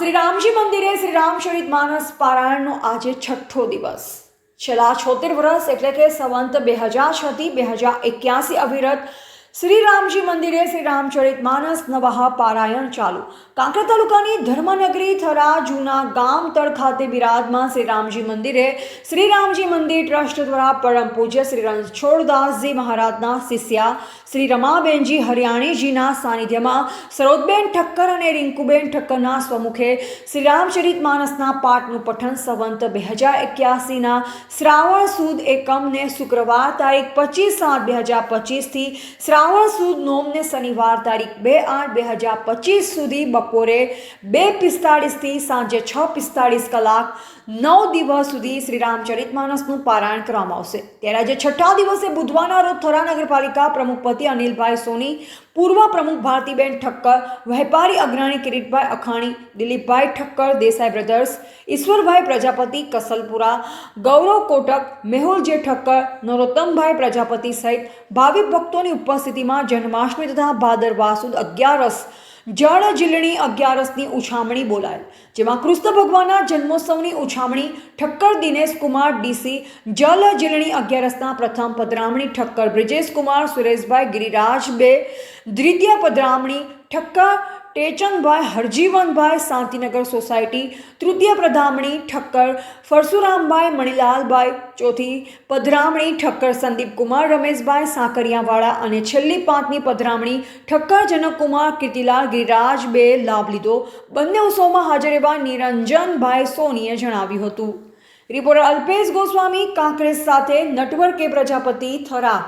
શ્રી રામજી મંદિરે શ્રી રામચરિત માનસ પારાયણનો આજે છઠ્ઠો દિવસ. છેલ્લા છોતેર વર્ષ એટલે કે સંવંત બે હજાર છથી બે હજાર એક્યાસી અવિરત શ્રી રામજી મંદિરે શ્રી રામચરિત માનસ નવાહ પારાયણ ચાલુ. કાંકરા તાલુકાની ધર્મનગરી થરા જૂના ગામ તળ ખાતે બિરાજમાન શ્રી રામજી મંદિરે શ્રી રામજી મંદિર ટ્રસ્ટ દ્વારા પરમ પૂજ્ય શ્રી રણછોડદાસજી મહારાજના શિષ્યા શ્રી રમાબેનજી હરિયાણીજીના સાનિધ્યમાં સરોદબેન ઠક્કર અને રિંકુબેન ઠક્કરના સ્વમુખે શ્રી રામચરિત માનસના પાઠનું પઠન સંવંત બે હજાર એક્યાસીના શ્રાવણ સુદ એકમને શુક્રવાર તારીખ પચીસ સાત બે હજાર પચીસથી શ્રાવણ સુદ નોમને શનિવાર તારીખ બે આઠ બે હજાર પચીસ સુધી બપોરે બે પિસ્તાળીસથી સાંજે છ પિસ્તાળીસ કલાક નવ દિવસ સુધી શ્રી રામચરિત માનસનું પારાયણ કરવામાં આવશે. ત્યારે આજે છઠ્ઠા દિવસે બુધવારના રોજ થરા નગરપાલિકા પ્રમુખપતિ અનિલભાઈ સોની પૂર્વ પ્રમુખ ભારતીબેન ઠક્કર વેપારી અગ્રણી કિરીટભાઈ અખાણી, દિલીપભાઈ ઠક્કર, દેસાઈ બ્રધર્સ, ઈશ્વરભાઈ પ્રજાપતિ કસલપુરા, ગૌરવ કોટક મેહુલ જે ઠક્કર, નરોત્તમભાઈ પ્રજાપતિ સહિત ભાવિક ભક્તોની ઉપસ્થિતિમાં જન્માષ્ટમી તથા ભાદર વાસુદ અગિયારસ જળ જીલણી અગિયારસની ઉછામણી બોલાય જેમાં કૃષ્ણ ભગવાનના જન્મોત્સવની ઉછામણી ઠક્કર દિનેશ કુમાર ડીસી જળ જીલણી અગિયારસના પ્રથમ પધરામણી ઠક્કર બ્રિજેશ કુમાર સુરેશભાઈ ગિરિરાજ બે, દ્વિતીય પધરામણી ઠક્કર ટેચનભાઈ, હરજીવનભાઈ, શાંતિનગર સોસાયટી, તૃતીય પ્રધામણી, ઠક્કર, પરશુરામભાઈ, મણિલાલભાઈ ચોથી, પધરામણી, ઠક્કર સંદીપ કુમાર રમેશભાઈ સાંકરિયાવાળા અને છેલ્લી પાંચની પધરામણી, ઠક્કર જનકકુમાર કીર્તિલાલ, ગિરિરાજ, બે લાભ લીધો. બંને ઉત્સવમાં હાજર એવા નિરંજનભાઈ સોનીએ જણાવ્યું હતું. રિપોર્ટર અલ્પેશ ગોસ્વામી, કાંકરેજ સાથે નટવર કે પ્રજાપતિ થરા